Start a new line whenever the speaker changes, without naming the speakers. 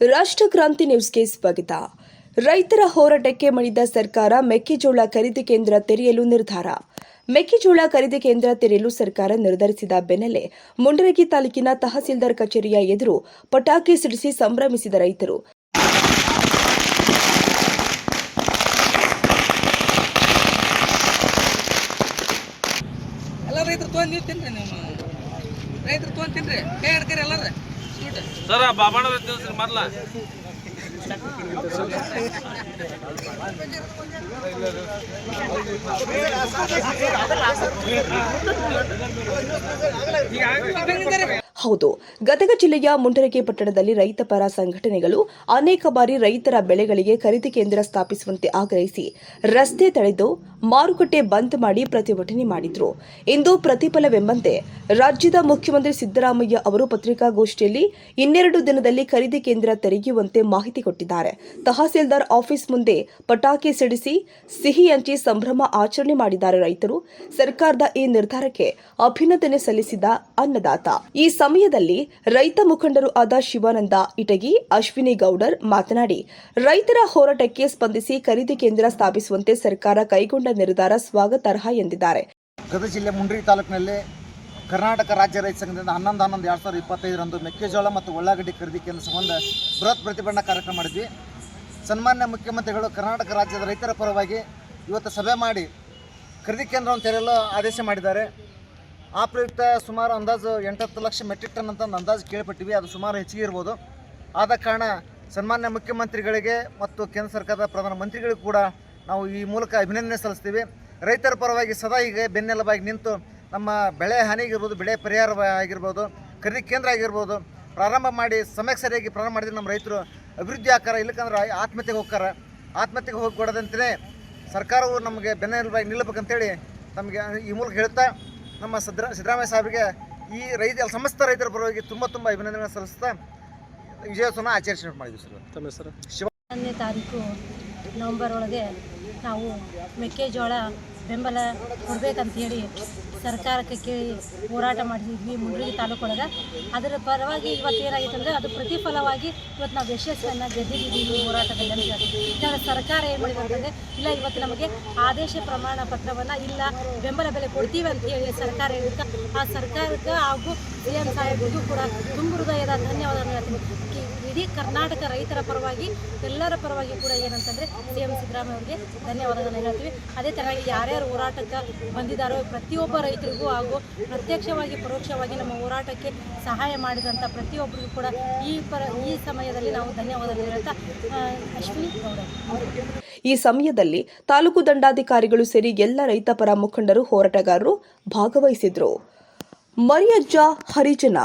ರಾಷ್ಟ್ರ ಕ್ರಾಂತಿ ನ್ಯೂಸ್ಗೆ ಸ್ವಾಗತ. ರೈತರ ಹೋರಾಟಕ್ಕೆ ಮಣಿದ ಸರ್ಕಾರ ಮೆಕ್ಕೆಜೋಳ ಖರೀದಿ ಕೇಂದ್ರ ತೆರೆಯಲು ನಿರ್ಧಾರ. ಮೆಕ್ಕೆಜೋಳ ಖರೀದಿ ಕೇಂದ್ರ ತೆರೆಯಲು ಸರ್ಕಾರ ನಿರ್ಧರಿಸಿದ ಬೆನ್ನಲ್ಲೇ ಮುಂಡರಗಿ ತಾಲೂಕಿನ ತಹಸೀಲ್ದಾರ್ ಕಚೇರಿಯ ಎದುರು ಪಟಾಕಿ ಸಿಡಿಸಿ ಸಂಭ್ರಮಿಸಿದ ರೈತರು.
ರೈತರು ತೊಗೊಂಡು ನೀವು ತಿನ್ರಿ ನೀವು ರೈತರು ತೊಗೊಂಡು ತಿನ್ರಿ ಕೈ ಹಿಡ್ಕರಿ ಎಲ್ಲಾರ ಸ್ವೀಟ್
ಸರ ಬಾಬಣ್ಣ ತಿಳಿಸ್ರಿ ಮೊದ್ಲ
ಹೌದು. ಗದಗ ಜಿಲ್ಲೆಯ ಮುಂಡರಗಿ ಪಟ್ಟಣದಲ್ಲಿ ರೈತ ಪರ ಸಂಘಟನೆಗಳು ಅನೇಕ ಬಾರಿ ರೈತರ ಬೆಳೆಗಳಿಗೆ ಖರೀದಿ ಕೇಂದ್ರ ಸ್ಥಾಪಿಸುವಂತೆ ಆಗ್ರಹಿಸಿ ರಸ್ತೆ ತಡೆದು ಮಾರುಕಟ್ಟೆ ಬಂದ್ ಮಾಡಿ ಪ್ರತಿಭಟನೆ ಮಾಡಿದ್ರು. ಇಂದು ಪ್ರತಿಫಲವೆಂಬಂತೆ ರಾಜ್ಯದ ಮುಖ್ಯಮಂತ್ರಿ ಸಿದ್ದರಾಮಯ್ಯ ಅವರು ಪತ್ರಿಕಾಗೋಷ್ಠಿಯಲ್ಲಿ ಇನ್ನೆರಡು ದಿನದಲ್ಲಿ ಖರೀದಿ ಕೇಂದ್ರ ತೆರೆಯುವಂತೆ ಮಾಹಿತಿ ಕೊಟ್ಟಿದ್ದಾರೆ. ತಹಸೀಲ್ದಾರ್ ಆಫೀಸ್ ಮುಂದೆ ಪಟಾಕಿ ಸಿಡಿಸಿ ಸಿಹಿ ಹಂಚಿ ಸಂಭ್ರಮ ಆಚರಣೆ ಮಾಡಿದ್ದಾರೆ ರೈತರು. ಸರ್ಕಾರದ ಈ ನಿರ್ಧಾರಕ್ಕೆ ಅಭಿನಂದನೆ ಸಲ್ಲಿಸಿದ ಅನ್ನದಾತ. ಈ ಸಮಯದಲ್ಲಿ ರೈತ ಮುಖಂಡರು ಆದ ಶಿವಾನಂದ ಇಟಗಿ, ಅಶ್ವಿನಿ ಗೌಡರ್ ಮಾತನಾಡಿ, ರೈತರ ಹೋರಾಟಕ್ಕೆ ಸ್ಪಂದಿಸಿ ಖರೀದಿ ಕೇಂದ್ರ ಸ್ಥಾಪಿಸುವಂತೆ ಸರ್ಕಾರ ಕೈಗೊಂಡ ನಿರ್ಧಾರ ಸ್ವಾಗತಾರ್ಹ ಎಂದಿದ್ದಾರೆ.
ಗದಗ ಜಿಲ್ಲೆ ಮುಂಡ್ರಿ ತಾಲೂಕಿನಲ್ಲಿ ಕರ್ನಾಟಕ ರಾಜ್ಯ ರೈತ ಸಂಘದಿಂದ ಹನ್ನೊಂದು ಹನ್ನೊಂದು, ಎರಡು ಸಾವಿರದ ಇಪ್ಪತ್ತೈದರಂದು ಮೆಕ್ಕೆಜೋಳ ಮತ್ತು ಉಳ್ಳಾಗಡ್ಡಿ ಖರೀದಿ ಕೇಂದ್ರ ಸಂಬಂಧ ಬೃಹತ್ ಪ್ರತಿಭಟನಾ ಕಾರ್ಯಕ್ರಮ ಮಾಡಿದ್ವಿ. ಸನ್ಮಾನ್ಯ ಮುಖ್ಯಮಂತ್ರಿಗಳು ಕರ್ನಾಟಕ ರಾಜ್ಯದ ರೈತರ ಪರವಾಗಿ ಇವತ್ತು ಸಭೆ ಮಾಡಿ ಖರೀದಿ ಕೇಂದ್ರವನ್ನು ತೆರೆಯಲು ಆದೇಶ ಮಾಡಿದ್ದಾರೆ. ಆ ಪ್ರಯುಕ್ತ ಸುಮಾರು ಅಂದಾಜು ಎಂಟತ್ತು ಲಕ್ಷ ಮೆಟ್ರಿಕ್ ಟನ್ ಅಂತ ಅಂದಾಜು ಕೇಳ್ಪಟ್ಟಿವಿ. ಅದು ಸುಮಾರು ಹೆಚ್ಚಿಗೆ ಇರ್ಬೋದು. ಆದ ಕಾರಣ ಸನ್ಮಾನ್ಯ ಮುಖ್ಯಮಂತ್ರಿಗಳಿಗೆ ಮತ್ತು ಕೇಂದ್ರ ಸರ್ಕಾರದ ಪ್ರಧಾನಮಂತ್ರಿಗಳಿಗೂ ಕೂಡ ನಾವು ಈ ಮೂಲಕ ಅಭಿನಂದನೆ ಸಲ್ಲಿಸ್ತೀವಿ. ರೈತರ ಪರವಾಗಿ ಸದಾ ಈಗ ಬೆನ್ನೆಲುಬಾಗಿ ನಿಂತು ನಮ್ಮ ಬೆಳೆ ಹಾನಿಗಿರ್ಬೋದು ಬೆಳೆ ಪರಿಹಾರ ಆಗಿರ್ಬೋದು ಖರೀದಿ ಕೇಂದ್ರ ಆಗಿರ್ಬೋದು, ಪ್ರಾರಂಭ ಮಾಡಿ ಸಮಯಕ್ಕೆ ಸರಿಯಾಗಿ ಪ್ರಾರಂಭ ಮಾಡಿದ್ರೆ ನಮ್ಮ ರೈತರು ಅಭಿವೃದ್ಧಿ ಆಕಾರ ಇಲ್ಲಕಂದ್ರೆ ಆತ್ಮಹತ್ಯೆಗೆ ಹೋಗ್ತಾರ. ಆತ್ಮಹತ್ಯೆಗೆ ಹೋಗ್ಕೊಡೋದಂತಲೇ ಸರ್ಕಾರವು ನಮಗೆ ಬೆನ್ನೆಲುಬಾಗಿ ನಿಲ್ಲಬೇಕಂತೇಳಿ ತಮಗೆ ಈ ಮೂಲಕ ಹೇಳ್ತಾ ನಮ್ಮ ಸದ್ರ ಸಿದ್ದರಾಮಯ್ಯ ಸಾಹೇಬರಿಗೆ ಈ ರೈತ ಸಮಸ್ತ ರೈತರ ಪರವಾಗಿ ತುಂಬ ತುಂಬ ಅಭಿನಂದನೆ ಸಲ್ಲಿಸ್ತಾ ವಿಜಯೋತ್ಸವನ ಆಚರಿಸಿ ಮಾಡಿದ್ವಿ ಸರ್
ಹನ್ನೊಂದನೇ ತಾರೀಕು ನವಂಬರ್ ಒಳಗೆ ನಾವು ಮೆಕ್ಕೆಜೋಳ ಬೆಂಬಲ ಕೊಡ್ಬೇಕಂತ ಹೇಳಿ ಸರ್ಕಾರಕ್ಕೆ ಕೇಳಿ ಹೋರಾಟ ಮಾಡಿದ್ವಿ ಮುಂಡ್ರಿಗಿ ತಾಲೂಕೊಳಗೆ ಅದರ ಪರವಾಗಿ ಇವತ್ತು ಏನಾಗಿತ್ತು ಅಂದರೆ ಅದು ಪ್ರತಿಫಲವಾಗಿ ಇವತ್ತು ನಾವು ಯಶಸ್ಸನ್ನು ಗೆದ್ದಿದ್ದೀವಿ ಈ ಹೋರಾಟದಲ್ಲಿ ಅಂತ ಯಾಕಂದರೆ ಸರ್ಕಾರ ಏನು ಮಾಡಿದೆ ಇಲ್ಲ, ಇವತ್ತು ನಮಗೆ ಆದೇಶ ಪ್ರಮಾಣ ಪತ್ರವನ್ನು ಇಲ್ಲ, ಬೆಂಬಲ ಬೆಲೆ ಕೊಡ್ತೀವಿ ಅಂತ ಹೇಳಿ ಸರ್ಕಾರ ಹೇಳಿದ್ದ ಆ ಸರ್ಕಾರಕ್ಕೆ ಹಾಗೂ ಸಿ ಎಂ ಸಾಹೇಬ್ರಿಗೂ ಕೂಡ ತುಂಬ ಹೃದಯದ ಧನ್ಯವಾದ ಹೇಳ್ತೀನಿ. ಇಡೀ ಕರ್ನಾಟಕ ರೈತರ ಪರವಾಗಿ, ಎಲ್ಲರ ಪರವಾಗಿ ಕೂಡ ಏನಂತಂದರೆ ಸಿ ಎಂ ಸಿದ್ದರಾಮಯ್ಯ ಅವರಿಗೆ ಧನ್ಯವಾದಗಳನ್ನು ಹೇಳ್ತೀವಿ. ಅದೇ ಥರವಾಗಿ ಯಾರ್ಯಾರು ಹೋರಾಟಕ್ಕೆ ಬಂದಿದ್ದಾರೋ. ಪ್ರತಿಯೊಬ್ಬ ರೈತರಿಗೂ ಹಾಗೂ ಪ್ರತ್ಯಕ್ಷವಾಗಿ, ಪರೋಕ್ಷವಾಗಿ ನಮ್ಮ ಹೋರಾಟಕ್ಕೆ ಸಹಾಯ ಮಾಡಿದಂಥ ಪ್ರತಿಯೊಬ್ಬರಿಗೂ ಕೂಡ ಈ ಪರ, ಈ ಸಮಯದಲ್ಲಿ ನಾವು ಧನ್ಯವಾದಗಳು ಹೇಳ್ತಾ ಅಶ್ವಿನಿ ಗೌಡ.
ಈ ಸಮಯದಲ್ಲಿ ತಾಲೂಕು ದಂಡಾಧಿಕಾರಿಗಳು ಸೇರಿ ಎಲ್ಲ ರೈತ ಪರ ಮುಖಂಡರು ಹೋರಾಟಗಾರರು ಭಾಗವಹಿಸಿದ್ರು. ಮರಿಯಜ್ಜ ಹರಿಜನ